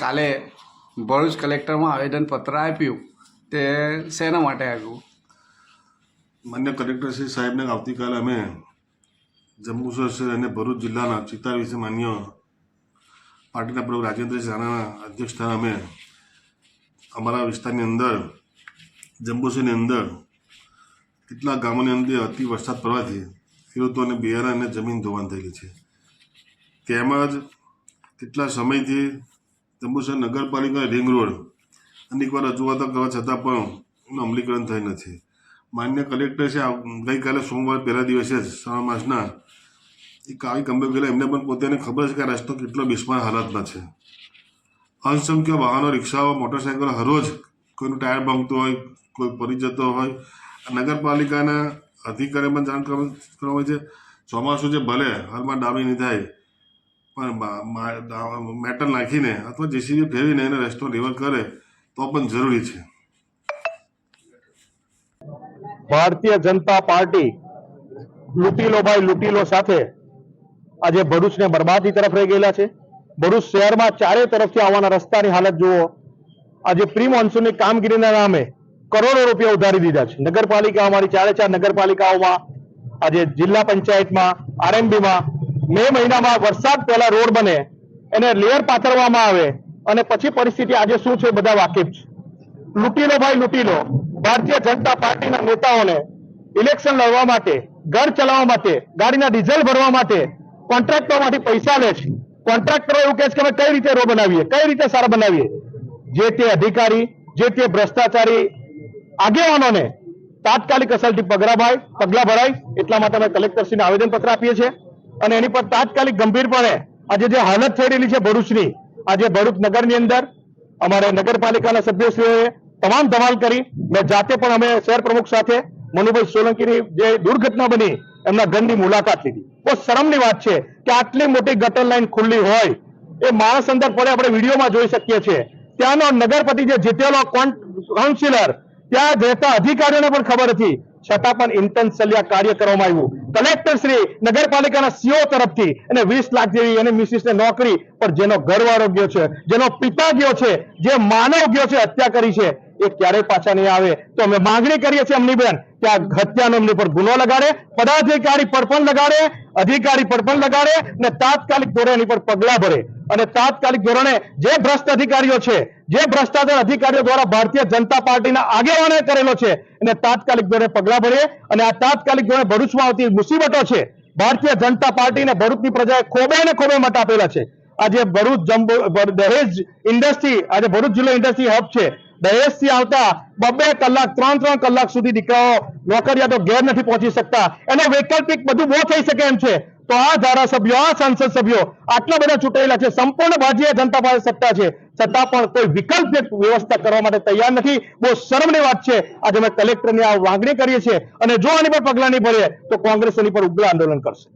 કાલે ભરૂચ કલેક્ટરમાં આવેદનપત્ર આપ્યું તે શેના માટે આપ્યું માન્ય કલેક્ટર શ્રી સાહેબને આવતીકાલે અમે જમ્મુ શહેર અને ભરૂચ જિલ્લાના ચિત્તાર વિશે માન્ય પાર્ટીના પ્રમુખ રાજેન્દ્રસિંહ રાણાના અધ્યક્ષસ્થાને અમે અમારા વિસ્તારની અંદર જંબુસરની અંદર કેટલાક ગામોની અંદર અતિ વરસાદ પડવાથી ખેડૂતોને બિયારણ અને જમીન ધોવાણ થયેલી છે. તેમજ કેટલા સમયથી જંબુસર નગરપાલિકા રિંગ રોડ. અનેકવાર રજૂઆતો કરવા છતાં પણ એનું અમલીકરણ થઈ નથી. માન્ય કલેક્ટર છે ગઈકાલે સોમવાર પહેલા દિવસે જ શ્રાવણ માસના એક આવી કંપની ગયેલા એમને પણ પોતાને ખબર છે કે આ રસ્તો કેટલો બિસ્માર હાલતમાં છે. અસંખ્ય વાહનો, રિક્ષાઓ મોટરસાઇકલો હરરોજ કોઈનું ટાયર ભાંગતું હોય, કોઈ પડી જતો હોય. નગરપાલિકાના અધિકારીઓ પણ જાણ કરવા કરવામાં છે. ચોમાસું જે ભલે હાલમાં ડાબી નહીં થાય પણ મેટલ નાખીને અથવા જેસીબી ફેરવીને એને રસ્તો રિવર કરે, તો પણ જરૂરી છે. ભારતીય જનતા પાર્ટી લૂંટીલો ભાઈ લૂંટીલો સાથે આજે ભરૂચને બરબાદી તરફ રહી ગયેલા છે. ભરૂચ શહેરમાં ચારે તરફથી આવવાના રસ્તાની હાલત જુઓ. આજે પ્રી મોન્સૂનની કામગીરીના નામે કરોડો રૂપિયા ઉધારી દીધા છે. નગરપાલિકા અમારી ચારે ચાર નગરપાલિકાઓમાં આજે જિલ્લા પંચાયતમાં આરએમબીમાં મે મહિનામાં વરસાદ પહેલા રોડ બને, એને લેયર પાથરવામાં આવે અને પછી પરિસ્થિતિ આજે શું છે બધા વાકેફ છે. લૂંટી લો ભાઈ લૂંટી લો ભારતીય જનતા પાર્ટીના નેતાઓને ઇલેક્શન લડવા માટે, ઘર ચલાવવા માટે, ગાડીના ડીઝલ ભરવા માટે કોન્ટ્રાક્ટરોમાંથી પૈસા લે છે. કોન્ટ્રાક્ટરો એવું કહે છે કે અમે કઈ રીતે રો બનાવીએ, કઈ રીતે સારા બનાવીએ? જે તે અધિકારી, જે તે ભ્રષ્ટાચારી આગેવાનોને તાત્કાલિક અસલથી પગરા ભાઈ પગલા ભરાય, એટલા માટે અમે કલેક્ટરશ્રીને આવેદનપત્ર આપીએ છીએ. અને એની પર તાત્કાલિક ગંભીરપણે આજે જે હાલત થઈ છે ભરૂચની, આજે ભરૂચ નગરની અંદર અમારે નગરપાલિકાના સભ્યશ્રીઓએ તમામ ધમાલ કરી. મેં જાતે પણ અમે શહેર પ્રમુખ સાથે મનુભાઈ સોલંકીની જે દુર્ઘટના બની, એમના ઘરની મુલાકાત લીધી. બહુ શરમની વાત છે કે આટલી મોટી ગટર લાઈન ખુલ્લી હોય. એ માણસ અંદર પડે, આપણે વિડીયોમાં જોઈ શકીએ છીએ. ત્યાંનો નગરપતિ જે જીતેલો કાઉન્સિલર, ત્યાં રહેતા અધિકારીઓને પણ ખબર હતી છતાં પણ ઇન્ટેન્સલી કાર્ય કરવામાં આવ્યું. કલેક્ટર શ્રી નગરપાલિકાના સીઓ તરફથી એને વીસ લાખ જેવી એને મિસિસને નોકરી, પણ જેનો ઘરવાળો ગયો છે, જેનો પિતા ગયો છે, જે માનવ ગયો છે, હત્યા કરી છે, એ ક્યારેય પાછા નહીં આવે. તો અમે માંગણી કરીએ છીએ અમની બેન કે આ હત્યાનો એમની પર ગુનો લગાડે, પદાધિકારી પર પણ લગાડે, અધિકારી પર પણ લગાડે અને તાત્કાલિક ધોરણે એની પર પગલા ભરે. અને તાત્કાલિક ધોરણે જે ભ્રષ્ટ અધિકારીઓ છે, જે ભ્રષ્ટાચાર અધિકારીઓ દ્વારા ભારતીય જનતા પાર્ટીના આગેવાનોએ કરેલો છે, એને તાત્કાલિક ધોરણે પગલા ભરે અને આ તાત્કાલિક ધોરણે ભરૂચમાં આવતી મુસીબતો છે, ભારતીય જનતા પાર્ટીને ભરૂચની પ્રજાએ ખોબે ને ખોબે મત આપેલા છે. આજે ભરૂચ જંબુ દહેજ ઇન્ડસ્ટ્રી, આજે ભરૂચ જિલ્લો ઇન્ડસ્ટ્રી હબ છે. દહેજથી આવતા બબે કલાક, ત્રણ ત્રણ કલાક સુધી દીકરાઓ નોકરિયાતો ઘેર નથી પહોંચી શકતા. એને વૈકલ્પિક બધું બહુ થઈ શકે એમ છે. તો આ ધારાસભ્યો, આ સંસદ સભ્યો આટલા બધા ચૂંટાયેલા છે. સંપૂર્ણ ભારતીય જનતા પાસે સત્તા છે. છતાં પણ કોઈ વિકલ્પ વ્યવસ્થા કરવા માટે તૈયાર નથી. બહુ શરમની વાત છે. આજે અમે કલેક્ટરની આ વાગણી કરીએ છીએ. અને જો આની પર પગલા નહીં ભરીએ, તો કોંગ્રેસ એની પર ઉગ્ર આંદોલન કરશે.